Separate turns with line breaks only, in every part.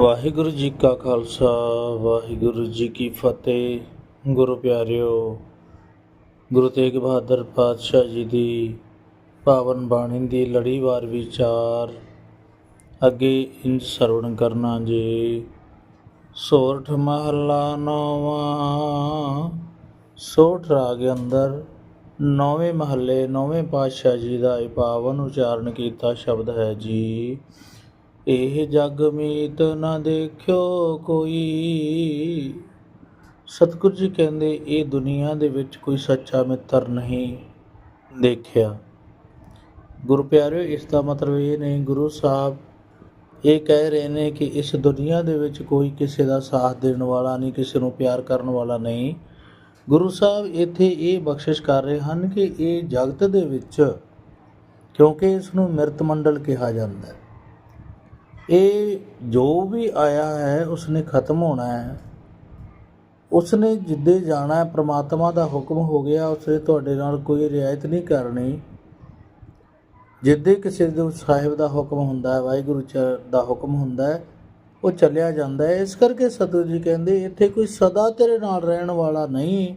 ਵਾਹਿਗੁਰੂ ਜੀ ਕਾ ਖਾਲਸਾ, ਵਾਹਿਗੁਰੂ ਜੀ ਕੀ ਫਤਿਹ। ਗੁਰੂ ਪਿਆਰਿਓ, ਗੁਰੂ ਤੇਗ ਬਹਾਦਰ ਪਾਤਸ਼ਾਹ ਜੀ ਦੀ ਪਾਵਨ ਬਾਣੀ ਦੀ ਲੜੀਵਾਰ ਵਿਚਾਰ। ਅੱਗੇ ਇੰਜ ਸਰਵਣ ਕਰਨਾ ਜੀ। ਸੋਰਠ ਮਹੱਲਾ ਨੌਵਾਂ। ਸੋਠ ਰਾਗ ਅੰਦਰ ਨੌਵੇਂ ਮਹੱਲੇ ਨੌਵੇਂ ਪਾਤਸ਼ਾਹ ਜੀ ਦਾ ਇਹ ਪਾਵਨ ਉਚਾਰਨ ਕੀਤਾ ਸ਼ਬਦ ਹੈ ਜੀ। ਇਹ ਜਗ ਮੀਤ ਨਾ ਦੇਖਿਓ ਕੋਈ। ਸਤਿਗੁਰੂ ਜੀ ਕਹਿੰਦੇ, ਇਹ ਦੁਨੀਆ ਦੇ ਵਿੱਚ ਕੋਈ ਸੱਚਾ ਮਿੱਤਰ ਨਹੀਂ ਦੇਖਿਆ। ਗੁਰੂ ਪਿਆਰਿਓ, ਇਸ ਦਾ ਮਤਲਬ ਇਹ ਨਹੀਂ, ਗੁਰੂ ਸਾਹਿਬ ਇਹ ਕਹਿ ਰਹੇ ਨੇ ਕਿ ਇਸ ਦੁਨੀਆ ਦੇ ਵਿੱਚ ਕੋਈ ਕਿਸੇ ਦਾ ਸਾਥ ਦੇਣ ਵਾਲਾ ਨਹੀਂ, ਕਿਸੇ ਨੂੰ ਪਿਆਰ ਕਰਨ ਵਾਲਾ ਨਹੀਂ। ਗੁਰੂ ਸਾਹਿਬ ਇੱਥੇ ਇਹ ਬਖਸ਼ਿਸ਼ ਕਰ ਰਹੇ ਹਨ ਕਿ ਇਹ ਜਗਤ ਦੇ ਵਿੱਚ ਕਿਉਂਕਿ ਇਸ ਨੂੰ ਮਿਰਤ ਮੰਡਲ ਕਿਹਾ ਜਾਂਦਾ ਹੈ। ਇਹ ਜੋ ਵੀ ਆਇਆ ਹੈ, ਉਸਨੇ ਖਤਮ ਹੋਣਾ ਹੈ। ਉਸਨੇ ਜਿੱਦੇ ਜਾਣਾ ਹੈ, ਪ੍ਰਮਾਤਮਾ ਦਾ ਹੁਕਮ ਹੋ ਗਿਆ ਉਸੇ ਤੁਹਾਡੇ ਨਾਲ ਕੋਈ ਰਿਆਇਤ ਨਹੀਂ ਕਰਨੀ। ਜਿੱਦੇ ਕਿਸੇ ਦੇ ਸਾਹਿਬ ਦਾ ਹੁਕਮ ਹੁੰਦਾ ਹੈ, ਵਾਹਿਗੁਰੂ ਚ ਦਾ ਹੁਕਮ ਹੁੰਦਾ ਹੈ, ਉਹ ਚੱਲਿਆ ਜਾਂਦਾ ਹੈ। ਇਸ ਕਰਕੇ ਸਤਿਗੁਰੂ ਜੀ ਕਹਿੰਦੇ, ਇੱਥੇ ਕੋਈ ਸਦਾ ਤੇਰੇ ਨਾਲ ਰਹਿਣ ਵਾਲਾ ਨਹੀਂ।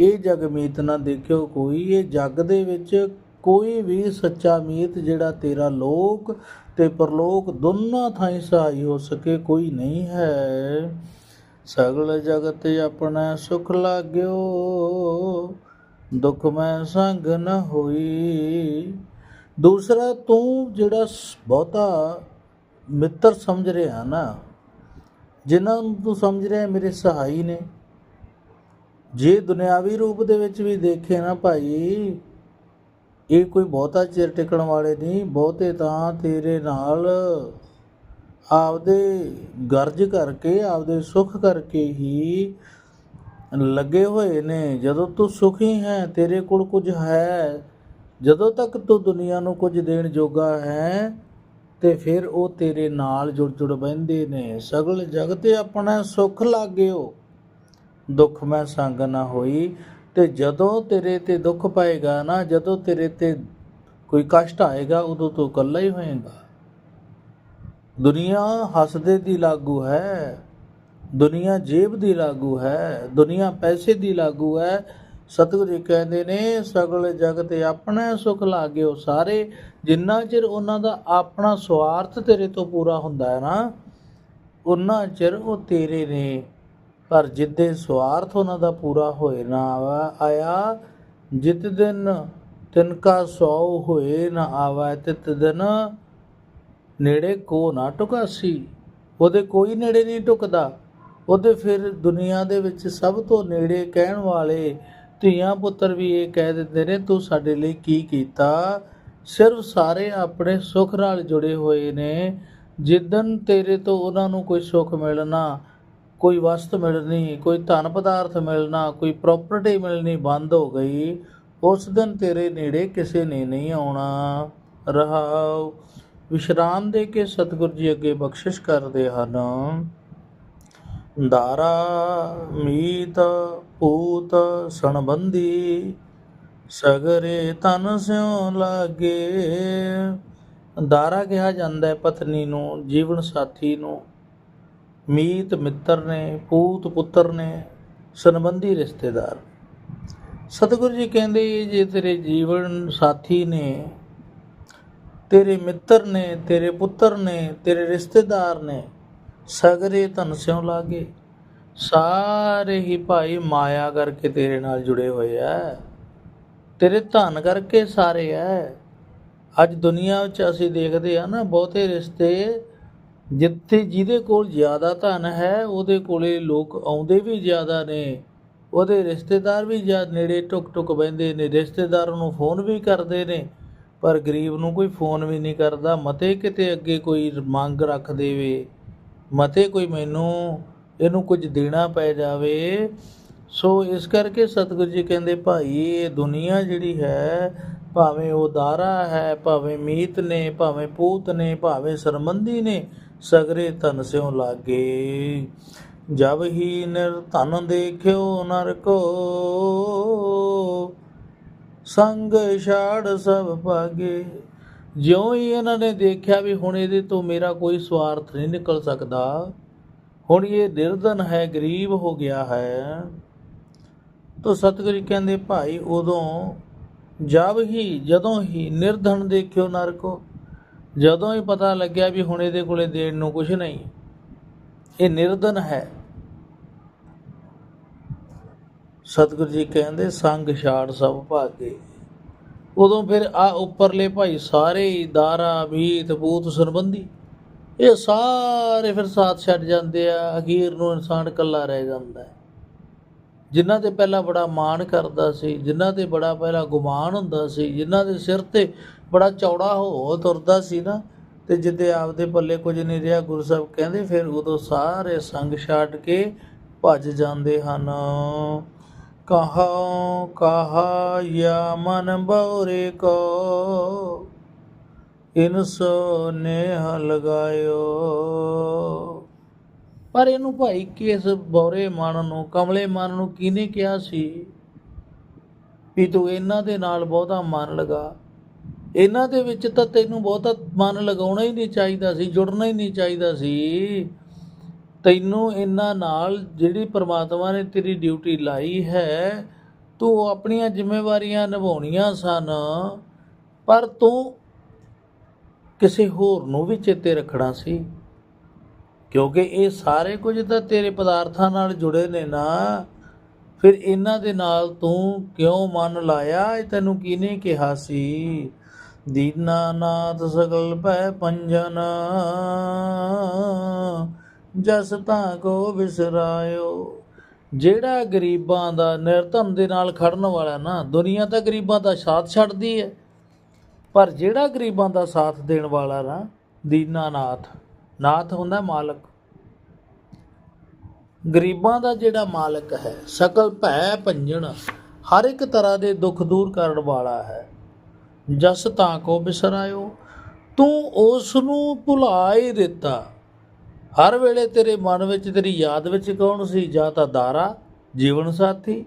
ਇਹ ਜਗ ਮੀਤ ਨਾ ਦੇਖਿਓ ਕੋਈ, ਇਹ ਜਗ ਦੇ ਵਿੱਚ ਕੋਈ ਵੀ ਸੱਚਾ ਮੀਤ ਜਿਹੜਾ ਤੇਰਾ ਲੋਕ ਤੇ ਪਰਲੋਕ ਦੋਨਾਂ ਥਾਈਂ ਸਹਾਈ ਹੋ ਸਕੇ, ਕੋਈ ਨਹੀਂ ਹੈ। ਸਗਲ ਜਗਤ ਆਪਣਾ ਸੁਖ ਲਾਗਿਓ, ਦੁਖ ਮੈਂ ਸੰਗ ਨ ਹੋਈ। ਦੂਸਰਾ, ਤੂੰ ਜਿਹੜਾ ਬਹੁਤਾ ਮਿੱਤਰ ਸਮਝ ਰਿਹਾ ਨਾ, ਜਿਨ੍ਹਾਂ ਨੂੰ ਤੂੰ ਸਮਝ ਰਿਹਾ ਮੇਰੇ ਸਹਾਈ ਨੇ, ਜੇ ਦੁਨਿਆਵੀ ਰੂਪ ਦੇ ਵਿੱਚ ਵੀ ਦੇਖੇ ਨਾ ਭਾਈ ਇਹ ਕੋਈ ਬਹੁਤਾ ਚਿਰ ਟਿਕਣ ਵਾਲੇ ਨਹੀਂ, ਬਹੁਤੇ ਤਾਂ ਤੇਰੇ ਨਾਲ ਆਪਦੇ ਗਰਜ ਕਰਕੇ, ਆਪਦੇ ਸੁੱਖ ਕਰਕੇ ਹੀ ਲੱਗੇ ਹੋਏ ਨੇ। ਜਦੋਂ ਤੂੰ ਸੁਖੀ ਹੈ, ਤੇਰੇ ਕੋਲ ਕੁਝ ਹੈ। ਜਦੋਂ ਤੱਕ ਤੂੰ ਦੁਨੀਆ ਨੂੰ ਕੁਝ ਦੇਣ ਜੋਗਾ ਹੈ, ਤੇ ਫਿਰ ਉਹ ਤੇਰੇ ਨਾਲ ਜੁੜ ਜੁੜ ਬਹਿੰਦੇ ਨੇ। ਸਗਲ ਜਗਤ ਆਪਣਾ ਸੁਖ ਲਾਗਿਓ। ਦੁੱਖ ਮੈਂ ਸੰਗ ਨਾ ਹੋਈ। ਤੇ ਜਦੋਂ ਤੇਰੇ ਤੇ ਦੁੱਖ ਪਾਏਗਾ ਨਾ, ਜਦੋਂ ਤੇਰੇ ਤੇ ਕੋਈ ਕਸ਼ਟ ਆਏਗਾ, ਉਦੋਂ ਤੂੰ ਇਕੱਲਾ ਹੀ ਹੋਏਗਾ। ਦੁਨੀਆ ਹੱਸਦੇ ਦੀ ਲਾਗੂ ਹੈ, ਦੁਨੀਆ ਜੇਬ ਦੀ ਲਾਗੂ ਹੈ, ਦੁਨੀਆ ਪੈਸੇ ਦੀ ਲਾਗੂ ਹੈ। ਸਤਿਗੁਰੂ ਜੀ ਕਹਿੰਦੇ ਨੇ, ਸਗਲ ਜਗਤ ਆਪਣਾ ਸੁਖ ਲਾਗਿਓ ਸਾਰੇ। ਜਿੰਨਾ ਚਿਰ ਉਹਨਾਂ ਦਾ ਆਪਣਾ ਸਵਾਰਥ ਤੇਰੇ ਤੋਂ ਪੂਰਾ ਹੁੰਦਾ ਹੈ ਨਾ ਉਹਨਾਂ ਚਿਰ ਉਹ ਤੇਰੇ ਨੇ ਪਰ ਜਿੱਦੇ ਸਵਾਰਥ ਉਹਨਾਂ ਦਾ ਪੂਰਾ ਹੋਏ ਨਾ ਆਇਆ ਜਿਤ ਦਿਨ ਤਿਨਕਾ ਸੌ ਹੋਏ ਨਾ ਆਵਾ, ਤਿਤ ਦਿਨ ਨੇੜੇ ਕੋ ਨਾ ਟੁਕਾਸੀ। ਉਹਦੇ ਕੋਈ ਨੇੜੇ ਨਹੀਂ ਟੁਕਦਾ। ਉਹਦੇ ਫਿਰ ਦੁਨੀਆ ਦੇ ਵਿੱਚ ਸਭ ਤੋਂ ਨੇੜੇ ਕਹਿਣ ਵਾਲੇ ਧੀਆਂ ਪੁੱਤਰ ਵੀ ਇਹ ਕਹਿ ਦਿੰਦੇ ਨੇ, ਤੂੰ ਸਾਡੇ ਲਈ ਕੀ ਕੀਤਾ? ਸਿਰਫ ਸਾਰੇ ਆਪਣੇ ਸੁੱਖ ਨਾਲ ਜੁੜੇ ਹੋਏ ਨੇ। ਜਿੱਦਨ ਤੇਰੇ ਤੋਂ ਉਹਨਾਂ ਨੂੰ ਕੋਈ ਸੁੱਖ ਮਿਲਣਾ ਕੋਈ ਵਸਤ ਮਿਲਣੀ, ਕੋਈ ਧਨ ਪਦਾਰਥ ਮਿਲਣਾ, ਕੋਈ ਪ੍ਰਾਪਰਟੀ ਮਿਲਣੀ ਬੰਦ ਹੋ ਗਈ, ਉਸ ਦਿਨ ਤੇਰੇ ਨੇੜੇ ਕਿਸੇ ਨੇ ਨਹੀਂ ਆਉਣਾ। ਰਹਾਉ, ਵਿਸ਼ਰਾਮ ਦੇ ਕੇ ਸਤਿਗੁਰੂ ਜੀ ਅੱਗੇ ਬਖਸ਼ਿਸ਼ ਕਰਦੇ ਹਨ। ਦਾਰਾ, ਮੀਤ, ਪੂਤ, ਸੰਬੰਧੀ, ਸਗਰੇ ਤਨ ਸਿਉ ਲਾਗੇ। ਦਾਰਾ ਕਿਹਾ ਜਾਂਦਾ ਹੈ, ਪਤਨੀ ਨੂੰ, ਜੀਵਨ ਸਾਥੀ ਨੂੰ ਮੀਤ ਮਿੱਤਰ ਨੇ, ਪੂਤ ਪੁੱਤਰ ਨੇ, ਸੰਬੰਧੀ ਰਿਸ਼ਤੇਦਾਰ। ਸਤਿਗੁਰੂ ਜੀ ਕਹਿੰਦੇ, ਜੇ ਤੇਰੇ ਜੀਵਨ ਸਾਥੀ ਨੇ, ਤੇਰੇ ਮਿੱਤਰ ਨੇ, ਤੇਰੇ ਪੁੱਤਰ ਨੇ, ਤੇਰੇ ਰਿਸ਼ਤੇਦਾਰ ਨੇ, ਸਗਰੇ ਧਨ ਸਿਉ ਲਾਗੇ, ਸਾਰੇ ਹੀ ਭਾਈ ਮਾਇਆ ਕਰਕੇ ਤੇਰੇ ਨਾਲ ਜੁੜੇ ਹੋਏ ਆ ਤੇਰੇ ਧਨ ਕਰਕੇ ਸਾਰੇ ਆ ਅੱਜ ਦੁਨੀਆ ਵਿੱਚ ਅਸੀਂ ਦੇਖਦੇ ਆ ਨਾ, ਬਹੁਤੇ ਰਿਸ਼ਤੇ ਜਿੱਥੇ ਜਿਹਦੇ ਕੋਲ ਜ਼ਿਆਦਾ ਧਨ ਹੈ, ਉਹਦੇ ਕੋਲੇ ਲੋਕ ਆਉਂਦੇ ਵੀ ਜ਼ਿਆਦਾ ਨੇ, ਉਹਦੇ ਰਿਸ਼ਤੇਦਾਰ ਵੀ ਜ਼ਿਆਦਾ ਨੇੜੇ ਟੁਕ ਟੁਕ ਬਹਿੰਦੇ ਨੇ, ਰਿਸ਼ਤੇਦਾਰ ਨੂੰ ਫੋਨ ਵੀ ਕਰਦੇ ਨੇ, ਪਰ ਗਰੀਬ ਨੂੰ ਕੋਈ ਫੋਨ ਵੀ ਨਹੀਂ ਕਰਦਾ, ਮਤੇ ਕਿਤੇ ਅੱਗੇ ਕੋਈ ਮੰਗ ਰੱਖ ਦੇਵੇ, ਮਤੇ ਕੋਈ ਮੈਨੂੰ ਇਹਨੂੰ ਕੁਝ ਦੇਣਾ ਪੈ ਜਾਵੇ। ਸੋ ਇਸ ਕਰਕੇ ਸਤਿਗੁਰੂ ਜੀ ਕਹਿੰਦੇ, ਭਾਈ, ਇਹ ਦੁਨੀਆ ਜਿਹੜੀ ਹੈ, ਭਾਵੇਂ ਉਹ ਦਾਰਾ ਹੈ, ਭਾਵੇਂ ਮੀਤ ਨੇ, ਭਾਵੇਂ ਪੂਤ ਨੇ, ਭਾਵੇਂ ਸਰਮੰਦੀ ਨੇ ਸਗਰੇ ਧਨ ਸਿਉ ਲਾਗੇ। ਜਬ ਹੀ ਨਿਰਧਨ ਦੇਖਿਓ ਨਰ ਕੋ, ਸੰਗ ਛਾੜ ਸਭ ਭਾਗੇ। ਜਿਉਂ ਹੀ ਇਹਨਾਂ ਨੇ ਦੇਖਿਆ ਵੀ ਹੁਣ ਇਹਦੇ ਤੋਂ ਮੇਰਾ ਕੋਈ ਸਵਾਰਥ ਨਹੀਂ ਨਿਕਲ ਸਕਦਾ, ਹੁਣ ਇਹ ਨਿਰਧਨ ਹੈ, ਗਰੀਬ ਹੋ ਗਿਆ ਹੈ। ਤੋ ਸਤਿਗੁਰੂ ਕਹਿੰਦੇ, ਭਾਈ, ਉਦੋਂ ਜਦ ਹੀ, ਜਦੋਂ ਹੀ ਨਿਰਧਨ ਦੇਖਿਓ ਨਰਕੋ ਜਦੋਂ ਹੀ ਪਤਾ ਲੱਗਿਆ ਵੀ ਹੁਣ ਇਹਦੇ ਕੋਲੇ ਦੇਣ ਨੂੰ ਕੁਝ ਨਹੀਂ, ਇਹ ਨਿਰਧਨ ਹੈ। ਸਤਿਗੁਰੂ ਜੀ ਕਹਿੰਦੇ, ਸੰਗ ਛਾੜ ਸਭ ਭਾਗੇ। ਉਦੋਂ ਫਿਰ ਆ ਉੱਪਰਲੇ ਭਾਈ ਸਾਰੇ ਹੀ ਦਾਰਾ, ਮੀਤ ਬੂਤ ਸੰਬੰਧੀ ਇਹ ਸਾਰੇ ਫਿਰ ਸਾਥ ਛੱਡ ਜਾਂਦੇ ਆ। ਅਖੀਰ ਨੂੰ ਇਨਸਾਨ ਇਕੱਲਾ ਰਹਿ ਜਾਂਦਾ ਹੈ। ਜਿਨ੍ਹਾਂ ਤੇ ਪਹਿਲਾਂ ਬੜਾ ਮਾਣ ਕਰਦਾ ਸੀ, ਜਿਨ੍ਹਾਂ ਤੇ ਬੜਾ ਪਹਿਲਾਂ ਗੁਮਾਨ ਹੁੰਦਾ ਸੀ, ਜਿਨ੍ਹਾਂ ਦੇ ਸਿਰ ਤੇ ਬੜਾ ਚੌੜਾ ਹੋ ਤੁਰਦਾ ਸੀ ਨਾ, ਤੇ ਜਿੱਦੇ ਆਪਦੇ ਪੱਲੇ ਕੁਝ ਨਹੀਂ ਰਿਹਾ, ਗੁਰੂ ਸਾਹਿਬ ਕਹਿੰਦੇ ਫਿਰ ਉਦੋਂ ਸਾਰੇ ਸੰਗ ਛੱਡ ਕੇ ਭੱਜ ਜਾਂਦੇ ਹਨ। ਕਹਾ ਕਹਾ ਯਾ ਮਨ ਬਉਰੇ ਕੋ ਇਨਸੋ ਨੇਹ ਲਗਾਇਓ ਪਰ ਇਹਨੂੰ ਭਾਈ ਕਿਸ ਬੌਰੇ ਮਨ ਨੂੰ, ਕਮਲੇ ਮਨ ਨੂੰ ਕਿਹਨੇ ਕਿਹਾ ਸੀ? ਵੀ ਤੂੰ ਇਹਨਾਂ ਦੇ ਨਾਲ ਬਹੁਤਾ ਮਨ ਲਗਾ। ਇਹਨਾਂ ਦੇ ਵਿੱਚ ਤਾਂ ਤੈਨੂੰ ਬਹੁਤਾ ਮਨ ਲਗਾਉਣਾ ਹੀ ਨਹੀਂ ਚਾਹੀਦਾ ਸੀ, ਜੁੜਨਾ ਹੀ ਨਹੀਂ ਚਾਹੀਦਾ ਸੀ। ਤੈਨੂੰ ਇਹਨਾਂ ਨਾਲ ਜਿਹੜੀ ਪ੍ਰਮਾਤਮਾ ਨੇ ਤੇਰੀ ਡਿਊਟੀ ਲਾਈ ਹੈ, ਤੂੰ ਆਪਣੀਆਂ ਜ਼ਿੰਮੇਵਾਰੀਆਂ ਨਿਭਾਉਣੀਆਂ ਸਨ, ਪਰ ਤੂੰ ਕਿਸੇ ਹੋਰ ਨੂੰ ਵੀ ਚੇਤੇ ਰੱਖਣਾ ਸੀ, ਕਿਉਂਕਿ ਇਹ ਸਾਰੇ ਕੁਝ ਤਾਂ ਤੇਰੇ ਪਦਾਰਥਾਂ ਨਾਲ ਜੁੜੇ ਨੇ ਨਾ। ਫਿਰ ਇਹਨਾਂ ਦੇ ਨਾਲ ਤੂੰ ਕਿਉਂ ਮਨ ਲਾਇਆ? ਇਹ ਤੈਨੂੰ ਕਿਹਨੇ ਕਿਹਾ ਸੀ? ਦੀਨਾਨਾਥ ਸਗਲ ਭੈ ਪੰਜਨ। ਜਸ ਤਾਂ ਕੋ ਵਿਸਰਾਇਓ। ਜਿਹੜਾ ਗਰੀਬਾਂ ਦਾ ਨਿਰਧਨ ਦੇ ਨਾਲ ਖੜਨ ਵਾਲਾ ਨਾ, ਦੁਨੀਆ ਤਾਂ ਗਰੀਬਾਂ ਦਾ ਸਾਥ ਛੱਡਦੀ ਹੈ ਪਰ ਜਿਹੜਾ ਗਰੀਬਾਂ ਦਾ ਸਾਥ ਦੇਣ ਵਾਲਾ ਨਾ, ਦੀਨਾਨਾਥ, ਨਾਥ ਹੁੰਦਾ ਮਾਲਕ। ਗਰੀਬਾਂ ਦਾ ਜਿਹੜਾ ਮਾਲਕ ਹੈ ਸਕਲ ਭੈ ਭੰਜਣ ਹਰ ਇੱਕ ਤਰ੍ਹਾਂ ਦੇ ਦੁੱਖ ਦੂਰ ਕਰਨ ਵਾਲਾ ਹੈ। ਜਸ ਤਾਂ ਕੋ ਬਿਸਰਾਇਓ, ਤੂੰ ਉਸ ਨੂੰ ਭੁਲਾ ਹੀ ਦਿੱਤਾ। ਹਰ ਵੇਲੇ ਤੇਰੇ ਮਨ ਵਿੱਚ, ਤੇਰੀ ਯਾਦ ਵਿੱਚ ਕੌਣ ਸੀ? ਜਾਂ ਤਾਂ ਦਾਰਾ, ਜੀਵਨ ਸਾਥੀ,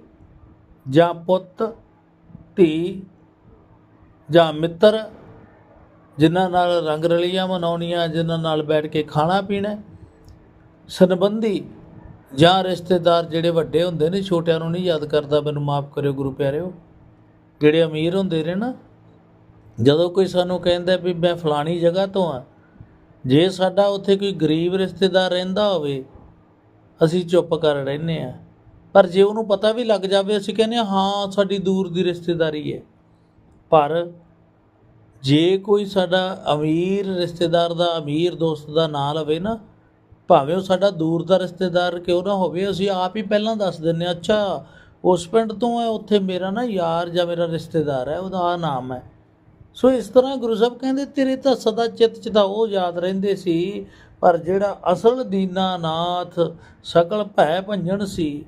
ਜਾਂ ਪੁੱਤ, ਧੀ, ਜਾਂ ਮਿੱਤਰ, ਜਿਨ੍ਹਾਂ ਨਾਲ ਰੰਗ ਰਲੀਆਂ ਮਨਾਉਣੀਆਂ, ਜਿਨ੍ਹਾਂ ਨਾਲ ਬੈਠ ਕੇ ਖਾਣਾ ਪੀਣਾ ਸੰਬੰਧੀ ਜਾਂ ਰਿਸ਼ਤੇਦਾਰ ਜਿਹੜੇ ਵੱਡੇ ਹੁੰਦੇ ਨੇ, ਛੋਟਿਆਂ ਨੂੰ ਨਹੀਂ ਯਾਦ ਕਰਦਾ? ਮੈਨੂੰ ਮਾਫ ਕਰਿਓ ਗੁਰੂ ਪਿਆਰਿਓ। ਜਿਹੜੇ ਅਮੀਰ ਹੁੰਦੇ ਨੇ ਨਾ ਜਦੋਂ ਕੋਈ ਸਾਨੂੰ ਕਹਿੰਦਾ ਵੀ ਮੈਂ ਫਲਾਣੀ ਜਗ੍ਹਾ ਤੋਂ ਆ ਜੇ ਸਾਡਾ ਉੱਥੇ ਕੋਈ ਗਰੀਬ ਰਿਸ਼ਤੇਦਾਰ ਰਹਿੰਦਾ ਹੋਵੇ ਅਸੀਂ ਚੁੱਪ ਕਰ ਰਹਿੰਦੇ ਆ। ਪਰ ਜੇ ਉਹਨੂੰ ਪਤਾ ਵੀ ਲੱਗ ਜਾਵੇ ਅਸੀਂ ਕਹਿੰਦੇ ਹਾਂ ਸਾਡੀ ਦੂਰ ਦੀ ਰਿਸ਼ਤੇਦਾਰੀ ਹੈ। ਪਰ ਜੇ ਕੋਈ ਸਾਡਾ ਅਮੀਰ ਰਿਸ਼ਤੇਦਾਰ ਦਾ ਅਮੀਰ ਦੋਸਤ ਦਾ ਨਾਂ ਲਵੇ ਨਾ ਭਾਵੇਂ ਉਹ ਸਾਡਾ ਦੂਰ ਦਾ ਰਿਸ਼ਤੇਦਾਰ ਕਿਉਂ ਨਾ ਹੋਵੇ ਅਸੀਂ ਆਪ ਹੀ ਪਹਿਲਾਂ ਦੱਸ ਦਿੰਨੇ ਹਾਂ, ਅੱਛਾ ਉਸ ਪਿੰਡ ਤੋਂ ਹੈ ਉੱਥੇ ਮੇਰਾ ਨਾ ਯਾਰ ਜਾਂ ਮੇਰਾ ਰਿਸ਼ਤੇਦਾਰ ਹੈ ਉਹਦਾ ਆ ਨਾਮ ਹੈ। ਸੋ ਇਸ ਤਰ੍ਹਾਂ ਗੁਰੂ ਸਾਹਿਬ ਕਹਿੰਦੇ, ਤੇਰੇ ਤਾਂ ਸਦਾ ਚਿੱਤ 'ਚ ਤਾਂ ਉਹ ਯਾਦ ਰਹਿੰਦੇ ਸੀ, ਪਰ ਜਿਹੜਾ ਅਸਲ ਦੀਨਾਨਾਥ ਸਕਲ ਭੈ ਭੰਜਣ ਸੀ,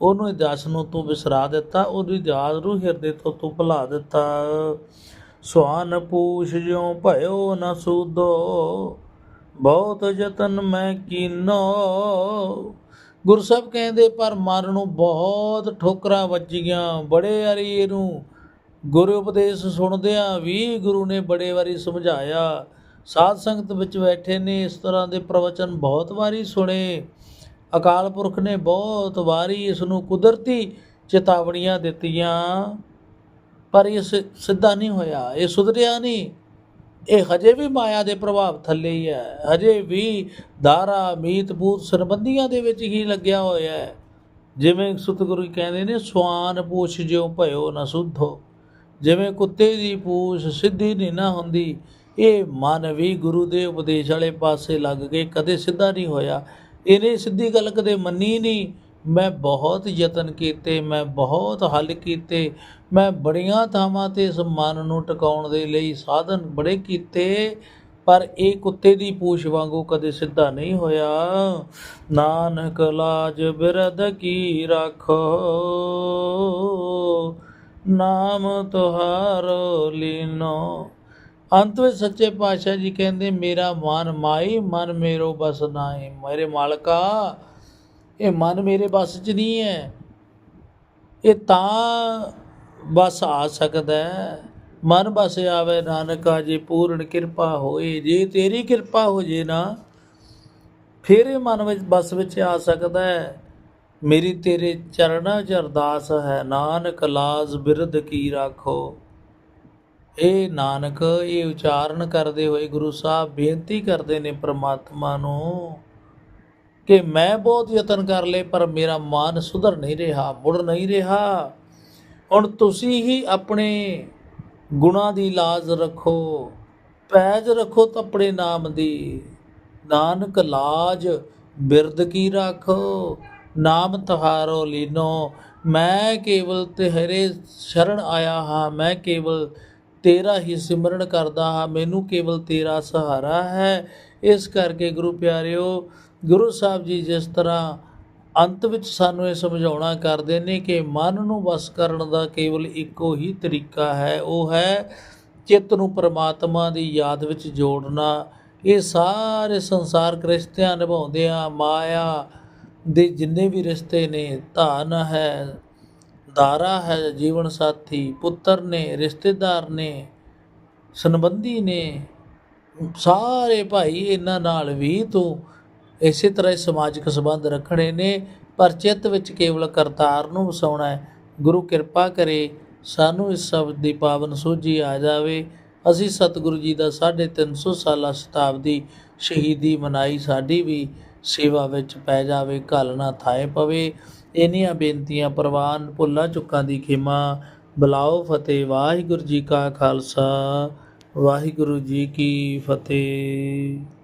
ਉਹਨੂੰ ਦਾਸ ਨੂੰ ਤੂੰ ਵਿਸਰਾ ਦਿੱਤਾ, ਉਹਦੀ ਯਾਦ ਨੂੰ ਹਿਰਦੇ ਤੋਂ ਤੂੰ ਭੁਲਾ ਦਿੱਤਾ। ਸੁਆਨ ਪੂਛ ਜਿਉ ਭਇਓ ਨ ਸੂਦੋ, ਬਹੁਤ ਯਤਨ ਮੈਂ ਕੀਨੋ। ਗੁਰੂ ਸਾਹਿਬ ਕਹਿੰਦੇ, ਪਰ ਮਨ ਨੂੰ ਬਹੁਤ ਠੋਕਰਾਂ ਵੱਜੀਆਂ ਬੜੇ ਵਾਰੀ ਇਹਨੂੰ ਗੁਰ ਉਪਦੇਸ਼ ਸੁਣਦਿਆਂ ਵੀ ਗੁਰੂ ਨੇ ਬੜੇ ਵਾਰੀ ਸਮਝਾਇਆ, ਸਾਧ ਸੰਗਤ ਵਿੱਚ ਬੈਠੇ ਨੇ, ਇਸ ਤਰ੍ਹਾਂ ਦੇ ਪ੍ਰਵਚਨ ਬਹੁਤ ਵਾਰੀ ਸੁਣੇ। ਅਕਾਲ ਪੁਰਖ ਨੇ ਬਹੁਤ ਵਾਰੀ ਇਸ ਨੂੰ ਕੁਦਰਤੀ ਚੇਤਾਵਨੀਆਂ ਦਿੱਤੀਆਂ, ਪਰ ਇਹ ਸਿ- ਸਿੱਧਾ ਨਹੀਂ ਹੋਇਆ, ਇਹ ਸੁਧਰਿਆ ਨਹੀਂ। ਇਹ ਹਜੇ ਵੀ ਮਾਇਆ ਦੇ ਪ੍ਰਭਾਵ ਥੱਲੇ ਹੀ ਹੈ, ਹਜੇ ਵੀ ਦਾਰਾ ਮੀਤ ਭੂਤ ਸੰਬੰਧੀਆਂ ਦੇ ਵਿੱਚ ਹੀ ਲੱਗਿਆ ਹੋਇਆ ਹੈ। ਜਿਵੇਂ ਸਤਿਗੁਰੂ ਕਹਿੰਦੇ ਨੇ, ਸਵਾਨ ਪੂਛ ਜਿਉ ਭਇਓ ਨਾ ਸੁਧੋ। ਜਿਵੇਂ ਕੁੱਤੇ ਦੀ ਪੂਛ ਸਿੱਧੀ ਨਹੀਂ ਨਾ ਹੁੰਦੀ, ਇਹ ਮਨ ਵੀ ਗੁਰੂ ਦੇ ਉਪਦੇਸ਼ ਵਾਲੇ ਪਾਸੇ ਲੱਗ ਕੇ ਕਦੇ ਸਿੱਧਾ ਨਹੀਂ ਹੋਇਆ। ਇਹਨੇ ਸਿੱਧੀ ਗੱਲ ਕਦੇ ਮੰਨੀ ਨਹੀਂ। ਮੈਂ ਬਹੁਤ ਯਤਨ ਕੀਤੇ, ਮੈਂ ਬਹੁਤ ਹੱਲ ਕੀਤੇ। ਮੈਂ ਬੜੀਆਂ ਥਾਵਾਂ ਤੇ ਇਸ ਮਨ ਨੂੰ ਟਿਕਾਉਣ ਦੇ ਲਈ ਸਾਧਨ ਬੜੇ ਕੀਤੇ, ਪਰ ਇਹ ਕੁੱਤੇ ਦੀ ਪੂਛ ਵਾਂਗੂ ਕਦੇ ਸਿੱਧਾ ਨਹੀਂ ਹੋਇਆ। ਨਾਨਕ ਲਾਜ ਬਿਰਧ ਕੀ ਰੱਖੋ? ਨਾਮ ਤੁਹਾਰੋ ਲੀਨੋ। ਅੰਤ ਵਿੱਚ ਸੱਚੇ ਪਾਤਸ਼ਾਹ ਜੀ ਕਹਿੰਦੇ, ਮੇਰਾ ਮਨ ਮਾਈ, ਮਨ ਮੇਰੋ ਬਸ ਨਾਹੀ। ਮੇਰੇ ਮਾਲਕਾ, ਇਹ ਮਨ ਮੇਰੇ ਬਸ 'ਚ ਨਹੀਂ ਹੈ। ਇਹ ਤਾਂ ਬਸ ਆ ਸਕਦਾ ਹੈ। ਮਨ ਬਸ ਆਵੇ ਨਾਨਕਾ, ਜੇ ਪੂਰਨ ਕਿਰਪਾ ਹੋਏ, ਜੇ ਤੇਰੀ ਕਿਰਪਾ ਹੋ ਜੇ ਨਾ, ਫਿਰ ਇਹ ਮਨ ਵਿੱਚ, ਬਸ ਵਿੱਚ ਆ ਸਕਦਾ ਹੈ। ਮੇਰੀ ਤੇਰੇ ਚਰਨਾਂ 'ਚ ਅਰਦਾਸ ਹੈ, ਨਾਨਕ ਲਾਜ ਬਿਰਧ ਕੀ ਰਾਖੋ। ਇਹ ਨਾਨਕ, ਇਹ ਉਚਾਰਨ ਕਰਦੇ ਹੋਏ ਗੁਰੂ ਸਾਹਿਬ ਬੇਨਤੀ ਕਰਦੇ ਨੇ ਪ੍ਰਮਾਤਮਾ ਨੂੰ ਕਿ ਮੈਂ ਬਹੁਤ ਯਤਨ ਕਰ ਲਏ, ਪਰ ਮੇਰਾ ਮਨ ਸੁਧਰ ਨਹੀਂ ਰਿਹਾ, ਮੁੜ ਨਹੀਂ ਰਿਹਾ। ਹੁਣ ਤੁਸੀਂ ਹੀ ਆਪਣੇ ਗੁਣਾ ਦੀ ਲਾਜ ਰੱਖੋ, ਪੈਜ ਰੱਖੋ ਤਪੜੇ ਨਾਮ ਦੀ। ਨਾਨਕ ਲਾਜ ਬਿਰਦ ਕੀ ਰੱਖੋ। ਨਾਮ ਤੁਹਾਰੋ ਲੀਨੋ, ਮੈਂ ਕੇਵਲ ਤੇਰੇ ਸ਼ਰਨ ਆਇਆ ਹਾਂ, ਮੈਂ ਕੇਵਲ ਤੇਰਾ ਹੀ ਸਿਮਰਨ ਕਰਦਾ ਹਾਂ, ਮੈਨੂੰ ਕੇਵਲ ਤੇਰਾ ਸਹਾਰਾ ਹੈ। ਇਸ ਕਰਕੇ ਗੁਰੂ ਪਿਆਰਿਓ, ਗੁਰੂ ਸਾਹਿਬ ਜੀ ਜਿਸ ਤਰ੍ਹਾਂ ਅੰਤ ਵਿੱਚ ਸਾਨੂੰ ਇਹ ਸਮਝਾਉਣਾ ਕਰਦੇ ਨੇ ਕਿ ਮਨ ਨੂੰ ਵਸ ਕਰਨ ਦਾ ਕੇਵਲ ਇੱਕੋ ਹੀ ਤਰੀਕਾ ਹੈ, ਉਹ ਹੈ ਚਿੱਤ ਨੂੰ ਪ੍ਰਮਾਤਮਾ ਦੀ ਯਾਦ ਵਿੱਚ ਜੋੜਨਾ। ਇਹ ਸਾਰੇ ਸੰਸਾਰ ਕ੍ਰਿਸਤਿਆਂ ਨਿਭਾਉਂਦੇ ਆ ਮਾਇਆ ਦੇ ਜਿੰਨੇ ਵੀ ਰਿਸ਼ਤੇ ਨੇ, ਧਨ ਹੈ, ਦਾਰਾ ਹੈ, ਜੀਵਨ ਸਾਥੀ, ਪੁੱਤਰ ਨੇ, ਰਿਸ਼ਤੇਦਾਰ ਨੇ, ਸੰਬੰਧੀ ਨੇ, ਸਾਰੇ ਭਾਈ ਇਹਨਾਂ ਨਾਲ ਵੀ ਤੂੰ ਇਸੇ ਤਰ੍ਹਾਂ ਹੀ ਸਮਾਜਿਕ ਸੰਬੰਧ ਰੱਖਣੇ ਨੇ, ਪਰ ਚਿੱਤ ਵਿੱਚ ਕੇਵਲ ਕਰਤਾਰ ਨੂੰ ਵਸਾਉਣਾ ਹੈ। ਗੁਰੂ ਕਿਰਪਾ ਕਰੇ ਸਾਨੂੰ ਇਸ ਸ਼ਬਦ ਦੀ ਪਾਵਨ ਸੋਝੀ ਆ ਜਾਵੇ। ਅਸੀਂ ਸਤਿਗੁਰੂ ਜੀ ਦਾ 350 ਸਾਲਾ ਸ਼ਤਾਬਦੀ ਸ਼ਹੀਦੀ ਮਨਾਈ ਸਾਡੀ ਵੀ ਸੇਵਾ ਵਿੱਚ ਪੈ ਜਾਵੇ, ਘਲ ਨਾ ਥਾਏ ਪਵੇ। ਇੰਨੀਆਂ ਬੇਨਤੀਆਂ, ਪ੍ਰਵਾਨ ਭੁੱਲਾਂ ਚੁੱਕਾਂ ਦੀ ਖਿਮਾ। ਬਲਾਓ ਫਤਿਹ, ਵਾਹਿਗੁਰੂ ਜੀ ਕਾ ਖਾਲਸਾ, ਵਾਹਿਗੁਰੂ ਜੀ ਕੀ ਫਤਿਹ।